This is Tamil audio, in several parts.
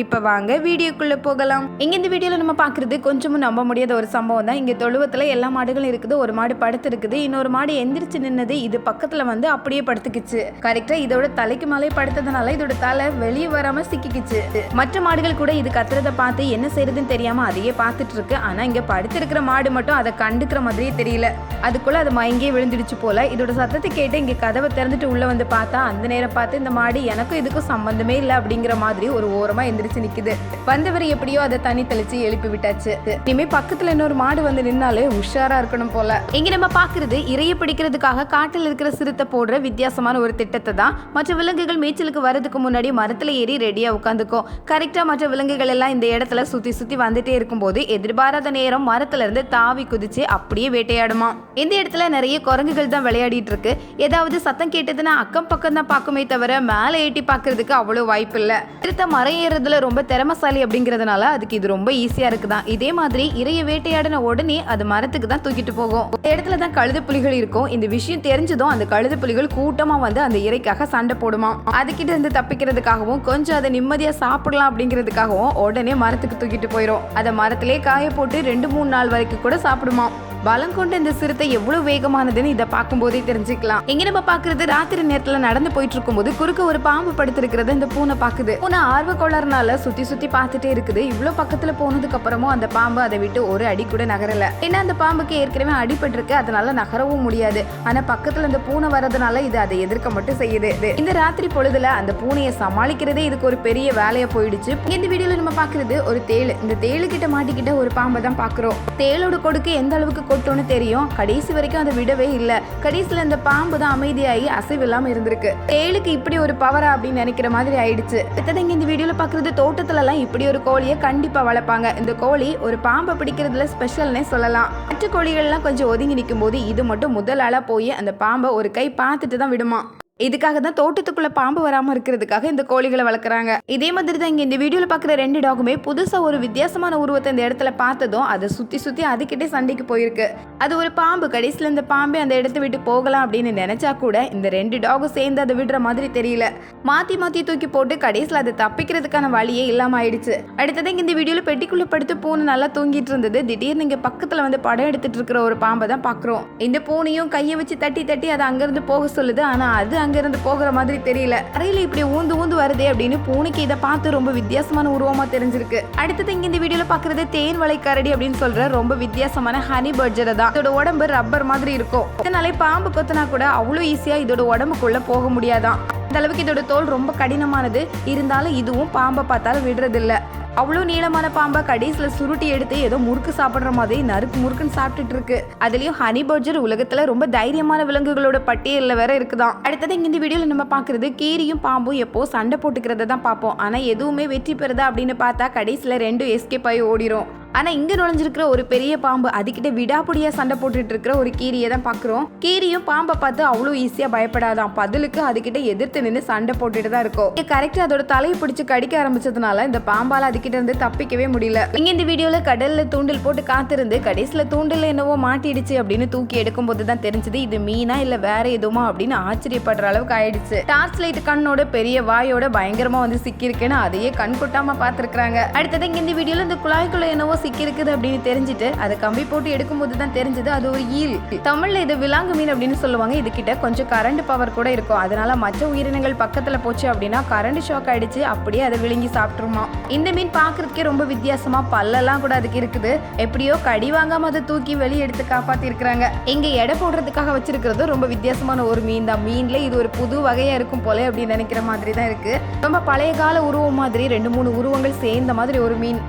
இப்போ வாங்க வீடியோக்குள்ளே போகலாம். இங்கே இந்த வீடியோவில் நம்ம பார்க்குறது கொஞ்சமும் நம்ப முடியாத ஒரு சம்பவம் தான். இங்கே தொழுவத்தில் எல்லா மாடுகளும் இருக்குது. ஒரு மாடு படுத்து இருக்குது. இன்னொரு மாடு எந்திரிச்சு நின்னது இது பக்கத்தில் வந்து அப்படியே படுத்துக்கிச்சு. கரெக்டாக இதோட தலைக்கு மேலே படுத்ததுனால இதோட தலை வெளியே வராமல் சிக்கிக்கிச்சு. மற்ற மாடுகள் கூட இது கத்துறத பார்த்து என்ன செய்யறதுன்னு தெரியாம அதையே பார்த்துட்டு இருக்கு. ஆனா இங்க படுத்திருக்கிற மாடு மட்டும் அதை கண்டுக்கிற மாதிரியே தெரியல. அதுக்குள்ளே அது மயங்கியே விழுந்துடுச்சு போல. இதோட சத்தத்தை கேட்டு இங்கே கதவை திறந்துட்டு உள்ள வந்து பார்த்தா அந்த நேரம் பார்த்து இந்த மாடு எனக்கும் இதுக்கும் சம்பந்தமே இல்லை அப்படிங்கிற மாதிரி ஒரு ஓரமாக ஓரமா எந்திரிச்சு நிக்குது. வந்தவர் எப்படியோ அதை தண்ணி தெளிச்சு எழுப்பி விட்டாச்சு. இனிமே பக்கத்துல இன்னொரு மாடு வந்து நின்னாலே உஷாரா இருக்கணும் போல. இங்க நம்ம பாக்குறது இறைய பிடிக்கிறதுக்காக காட்டில் இருக்கிற சிறுத்தை போடுற வித்தியாசமான ஒரு திட்டத்தை தான். மற்ற விலங்குகள் மேய்ச்சலுக்கு வரதுக்கு முன்னாடி மரத்துல ஏறி ரெடியா உட்காந்துக்கும் கரெக்டா மற்ற விலங்குகள் எல்லாம் இந்த இடத்துல சுத்தி சுத்தி வந்துட்டே இருக்கும்போது எதிர்பாராத நேரம் மரத்துல இருந்து தாவி குதிச்சு அப்படியே வேட்டையாடுமா. இந்த இடத்துல நிறைய குரங்குகள் தான் விளையாடிட்டு இருக்கு. ஏதாவது சத்தம் கேட்டதுன்னா அக்கம் பக்கம் தான் பார்க்குமே தவிர மேலே ஏட்டி பார்க்கறதுக்கு அவ்வளோ வாய்ப்பு இல்லை. திருத்த மரம் ஏறுறதுல ரொம்ப திறமசாலி அப்படிங்கிறதுனால அதுக்கு இது ரொம்ப ஈஸியா இருக்குதான். இதே மாதிரி இறைய வேட்டையாடின உடனே அது மரத்துக்கு தான் தூக்கிட்டு போகும். இந்த இடத்துல தான் கழுது புலிகள் இருக்கும். இந்த விஷயம் தெரிஞ்சதும் அந்த கழுது புலிகள் கூட்டமா வந்து அந்த இறைக்காக சண்டை போடுமா அதுக்கிட்ட இருந்து தப்பிக்கிறதுக்காகவும் கொஞ்சம் அதை நிம்மதியா சாப்பிடலாம் அப்படிங்கிறதுக்காகவும் உடனே மரத்துக்கு தூக்கிட்டு போயிடும் அதை மரத்திலே காய போட்டு ரெண்டு மூணு நாள் வரைக்கும் கூட சாப்பிடுமா பலம் கொண்ட இந்த சிறுத்தை எவ்வளவு வேகமானதுன்னு இதை பார்க்கும்போதே தெரிஞ்சுக்கலாம். எங்க நம்ம பாக்குறது ராத்திரி நேரத்துல நடந்து போயிட்டு இருக்கும்போது குறுக்க ஒரு பாம்பு படுத்திருக்கிறத இந்த பூனை பாக்குது பூனை ஆர்வ கோளாறுனால சுத்தி சுத்தி பார்த்துட்டே இருக்குது. இவ்வளவு பக்கத்துல போனதுக்கு அப்புறமும் அந்த பாம்பு அதை விட்டு ஒரு அடி கூட நகரல. ஏன்னா அந்த பாம்புக்கு ஏற்கனவே அடிபட்டிருக்கு. அதனால நகரவும் முடியாது. ஆனா பக்கத்துல இந்த பூனை வரதுனால இது அதை எதிர்க்க மட்டும் செய்யுது. இந்த ராத்திரி பொழுதுல அந்த பூனையை சமாளிக்கிறதே இதுக்கு ஒரு பெரிய வேலையா போயிடுச்சு. இந்த வீடியோல நம்ம பாக்குறது ஒரு தேள். இந்த தேளு கிட்ட மாட்டிக்கிட்ட ஒரு பாம்பை தான் பாக்குறோம் தேளோட கொடுக்கு எந்த அளவுக்கு கொட்டும்னு தெரியும். கடைசி வரைக்கும் அதை விடவே இல்லை. கடைசியில் இந்த பாம்பு தான் அமைதியாகி அசைவில்லாமல் இருந்திருக்கு. தேளுக்கு இப்படி ஒரு பவரா அப்படின்னு நினைக்கிற மாதிரி ஆயிடுச்சு. அடுத்தது இந்த வீடியோவில் பார்க்குறது தோட்டத்துலலாம் இப்படி ஒரு கோழியை கண்டிப்பாக வளர்ப்பாங்க. இந்த கோழி ஒரு பாம்பை பிடிக்கிறதுல ஸ்பெஷல்னே சொல்லலாம். மற்ற கோழிகள்லாம் கொஞ்சம் ஒதுங்கி நிற்கும் போது இது மட்டும் முதல் போய் அந்த பாம்பை ஒரு கை பார்த்துட்டு தான் விடுமா? இதுக்காக தான் தோட்டத்துக்குள்ள பாம்பு வராம இருக்கிறதுக்காக இந்த கோழிகளை வளர்க்குறாங்க. இதே மாதிரி தான் இங்க இந்த வீடியோல பாக்குற ரெண்டு டாகுமே புதுசா ஒரு வித்தியாசமான உருவத்தை இந்த இடத்துல பார்த்ததும் அதை சுத்தி சுத்தி அதுக்கிட்டே சண்டைக்கு போயிருக்கு. அது ஒரு பாம்பு. கடைசியில் இந்த பாம்பே அந்த இடத்த விட்டு போகலாம் அப்படின்னு நினைச்சா கூட இந்த ரெண்டு டாகும் சேர்ந்து அதை விடுற மாதிரி தெரியல. மாத்தி மாத்தி தூக்கி போட்டு கடைசியில் அதை தப்பிக்கிறதுக்கான வழியே இல்லாம ஆயிடுச்சு. அடுத்தது இங்க இந்த வீடியோல பெட்டிக்குள்ள படுத்து பூனை நல்லா தூங்கிட்டு இருந்தது. திடீர்னு இங்க பக்கத்துல வந்து படம் எடுத்துட்டு இருக்கிற ஒரு பாம்பை தான் பாக்குறோம். இந்த பூனையும் கையை வச்சு தட்டி தட்டி அதை அங்கிருந்து போக சொல்லுது. ஆனா அது அங்கேருந்து போகிற மாதிரி தெரியல. அறையில் இப்படி ஊந்து ஊந்து வருதே அப்படின்னு பூனைக்கு இதை பார்த்து ரொம்ப வித்தியாசமான உருவமாக தெரிஞ்சிருக்கு. அடுத்தது இங்கே இந்த வீடியோவில் பார்க்குறது தேன் வலை கரடி அப்படின்னு சொல்கிற ரொம்ப வித்தியாசமான ஹனி பர்ஜரை தான். இதோட உடம்பு ரப்பர் மாதிரி இருக்கும். இதனாலே பாம்பு கொத்தினா கூட அவ்வளோ ஈஸியாக இதோட உடம்புக்குள்ளே போக முடியாதான். அந்த அளவுக்கு இதோட தோல் ரொம்ப கடினமானது. இருந்தாலும் இதுவும் பாம்பை பார்த்தாலும் விடுறதில்ல. அவ்வளோ நீளமான பாம்பை கடைசியில் சுருட்டி எடுத்து ஏதோ முறுக்கு சாப்பிட்ற மாதிரி நறுக்கு முறுக்குன்னு சாப்பிட்டுட்டு இருக்கு. அதுலயும் ஹனி பர்ஜர் உலகத்துல ரொம்ப தைரியமான விலங்குகளோட பட்டியலில் வேற இருக்குதான். அடுத்தது இங்கே இந்த வீடியோவில் நம்ம பார்க்கறது கீரியும் பாம்பும் எப்போ சண்டை போட்டுக்கிறத தான் பார்ப்போம். ஆனா எதுவுமே வெற்றி பெறுதா அப்படின்னு பார்த்தா கடைசியில் ரெண்டும் எஸ்கேப் ஆகி ஓடிரும். ஆனா இங்க நுழைஞ்சிருக்கிற ஒரு பெரிய பாம்பு அதுகிட்ட விடாப்புடியா சண்டை போட்டுட்டு இருக்கிற ஒரு கீரியை தான் பாக்குறோம் கீரியும் பாம்பை பார்த்து அவ்வளோ ஈஸியா பயப்படாதான். பதிலுக்கு அதுகிட்ட எதிர்த்து நின்று சண்டை போட்டுட்டு தான் இருக்கும். கரெக்டா அதோட தலையை பிடிச்சு கடிக்க ஆரம்பிச்சதுனால இந்த பாம்பால கிட்ட இருந்து தப்பிக்கவே முடியல. இங்க இந்த வீடியோல கடல்ல தூண்டில் போட்டு காத்திருந்து கடைசியில தூண்டில் என்னவோ மாட்டிடுச்சு அப்படின்னு தூக்கி எடுக்கும் போது தான் தெரிஞ்சது இது மீனா இல்ல வேற எதுவுமா அப்படின்னு ஆச்சரியப்படுற அளவுக்கு ஆயிடுச்சு. டார்ச் லைட் கண்ணோட பெரிய வாயோட பயங்கரமா வந்து சிக்கியிருக்குன்னு அதையே கண் கொட்டாம பாத்துருக்காங்க அடுத்தது இங்க இந்த வீடியோல இந்த குழாய்க்குள்ள என்னவோ சிக்கி இருக்குது அப்படின்னு தெரிஞ்சுட்டு அதை கம்பி போட்டு எடுக்கும்போது தான் தெரிஞ்சது அது ஒரு ஈல். தமிழ்ல இது விலாங்கு மீன் அப்படின்னு சொல்லுவாங்க இது கிட்ட கொஞ்சம் கரண்ட் பவர் கூட இருக்கும். அதனால மற்ற உயிரினங்கள் பக்கத்துல போச்சு அப்படின்னா கரண்ட் ஷாக் ஆயிடுச்சு அப்படியே அதை விழுங்கி சாப்பிட்டுருமா. இந்த மீன் பார்க்கறதுக்கே ரொம்ப வித்தியாசமா பல்லெல்லாம் கூட அதுக்கு இருக்குது. எப்படியோ கடி வாங்காம அதை தூக்கி வெளியே எடுத்து காப்பாத்தி இருக்கிறாங்க இங்க எடை போடுறதுக்காக வச்சிருக்கிறது ரொம்ப வித்தியாசமான ஒரு மீன் தான். மீன்ல இது ஒரு புது வகையா இருக்கும் போல அப்படின்னு நினைக்கிற மாதிரி தான் இருக்கு. ரொம்ப பழைய கால உருவம் மாதிரி ரெண்டு மூணு உருவங்கள் சேர்ந்த மாதிரி ஒரு மீன்.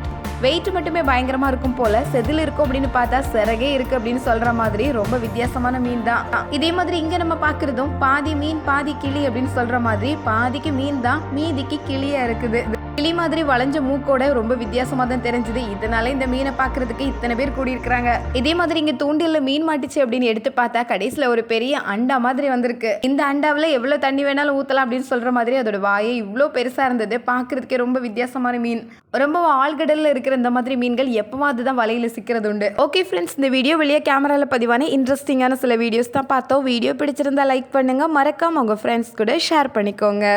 வெயிட் மட்டுமே பயங்கரமா இருக்கும் போல. செதில் இருக்கும் அப்படின்னு பார்த்தா சிறகே இருக்கு அப்படின்னு சொல்ற மாதிரி ரொம்ப வித்தியாசமான மீன் தான். இதே மாதிரி இங்க நம்ம பாக்குறதும் பாதி மீன் பாதி கிளி அப்படின்னு சொல்ற மாதிரி பாதிக்கு மீன் தான். மீதிக்கு கிளியா இருக்குது. கிளி மாதிரி வளைஞ்ச மூக்கோட ரொம்ப வித்தியாசமாக தான் தெரிஞ்சுது. இதனால இந்த மீனை பார்க்கறதுக்கு இத்தனை பேர் கூடியிருக்கிறாங்க. இதே மாதிரி இங்கே தூண்டில்ல மீன் மாட்டிச்சு அப்படின்னு எடுத்து பார்த்தா கடைசியில் ஒரு பெரிய அண்டா மாதிரி வந்திருக்கு. இந்த அண்டாவில் எவ்வளோ தண்ணி வேணாலும் ஊற்றலாம் அப்படின்னு சொல்கிற மாதிரி அதோட வாயை இவ்வளோ பெருசாக இருந்தது. பார்க்கறதுக்கே ரொம்ப வித்தியாசமான மீன். ரொம்ப ஆழ்கடலில் இருக்கிற இந்த மாதிரி மீன்கள் எப்போவாது தான் வலையில் சிக்கிறது உண்டு. ஓகே ஃப்ரெண்ட்ஸ் இந்த வீடியோ வெளியே கேமராவில் பதிவான இன்ட்ரெஸ்டிங்கான சில வீடியோஸ் தான் பார்த்தோம். வீடியோ பிடிச்சிருந்தா லைக் பண்ணுங்கள் மறக்காமல் உங்கள் ஃப்ரெண்ட்ஸ் கூட ஷேர் பண்ணிக்கோங்க.